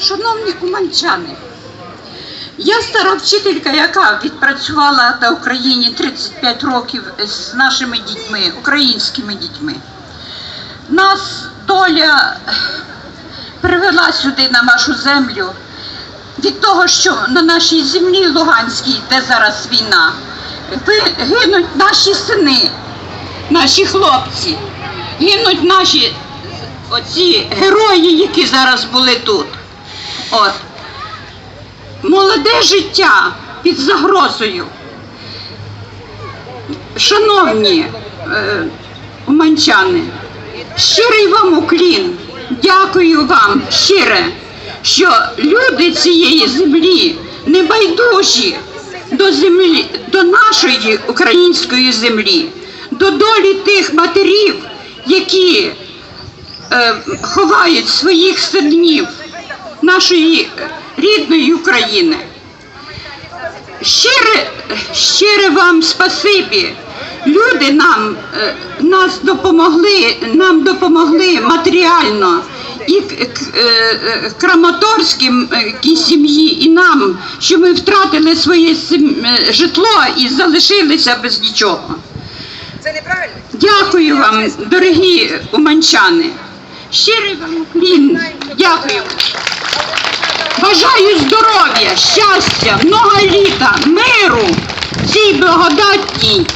Шановні уманчани, я стара вчителька, яка відпрацювала на Україні 35 років з нашими дітьми, українськими дітьми. Нас доля привела сюди на нашу землю від того, що на нашій землі Луганській, де зараз війна, гинуть наші сини, наші хлопці, гинуть наші оці герої, які зараз були тут. От. Молоде життя під загрозою. Шановні е, уманчани, щирий вам уклін. Дякую вам щире, що люди цієї землі небайдужі до землі, до нашої української землі, до долі тих матерів, які е, ховають своїх синів нашої рідної України. Щире, щире вам спасибі. Люди нам е, нас допомогли, нам допомогли матеріально і е, е, Краматорським е, сім'ї, і нам, що ми втратили своє житло і залишилися без нічого. Це неправильно. Дякую вам, дорогі уманчани. Щирий вам уклін. Дякую. Бажаю здоров'я, щастя, много літа, миру, цій благодатній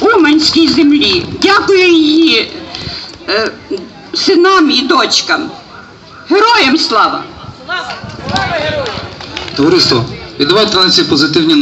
уманській землі. Дякую її е, синам і дочкам. Героям слава! Товариство, віддавайте на цій позитивні ноті.